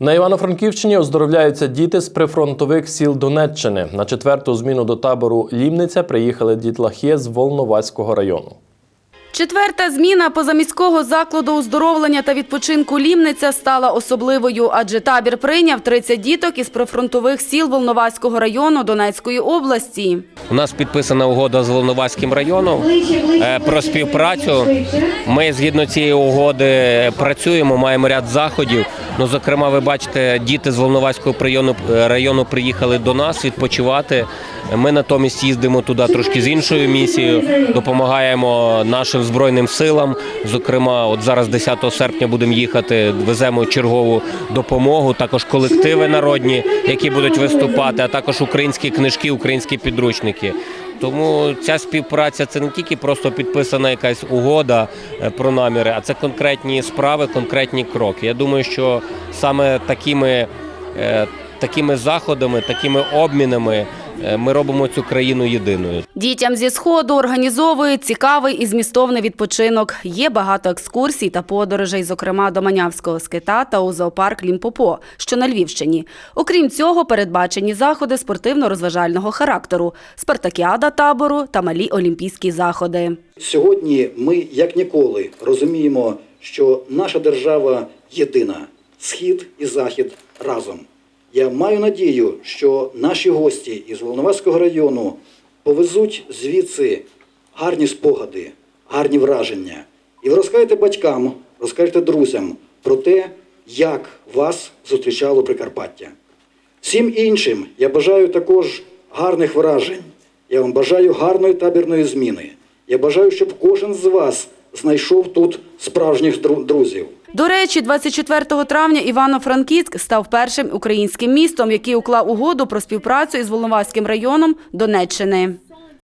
На Івано-Франківщині оздоровляються діти з прифронтових сіл Донеччини. На четверту зміну до табору Лімниця приїхали дітлахи з Волноваського району. Четверта зміна позаміського закладу оздоровлення та відпочинку Лімниця стала особливою, адже табір прийняв 30 діток із прифронтових сіл Волноваського району Донецької області. У нас підписана угода з Волноваським районом е, про співпрацю. Ми згідно цієї угоди працюємо, маємо ряд заходів. Ну, зокрема, ви бачите, діти з Волноваського району, району приїхали до нас відпочивати. Ми натомість їздимо туди трошки з іншою місією, допомагаємо нашим збройним силам. Зокрема, от зараз 10 серпня будемо їхати, веземо чергову допомогу. Також колективи народні, які будуть виступати, а також українські книжки, українські підручники. Тому ця співпраця це не тільки просто підписана якась угода е, про наміри, а це конкретні справи, конкретні кроки. Я думаю, що саме такими, е, такими заходами, такими обмінами ми робимо цю країну єдиною. Дітям зі сходу організовують цікавий і змістовний відпочинок. Є багато екскурсій та подорожей, зокрема до Манявського скита та у зоопарк Лімпопо, що на Львівщині. Окрім цього, передбачені заходи спортивно-розважального характеру, спартакіада табору та малі олімпійські заходи. Сьогодні ми, як ніколи, розуміємо, що наша держава єдина схід і захід разом. Я маю надію, що наші гості із Волноваського району повезуть звідси гарні спогади, гарні враження. І ви розкажете батькам, розкажете друзям про те, як вас зустрічало Прикарпаття. Всім іншим я бажаю також гарних вражень. Я вам бажаю гарної табірної зміни. Я бажаю, щоб кожен з вас знайшов тут справжніх друзів. До речі, 24 травня Івано-Франківськ став першим українським містом, який уклав угоду про співпрацю із Волноваським районом Донеччини.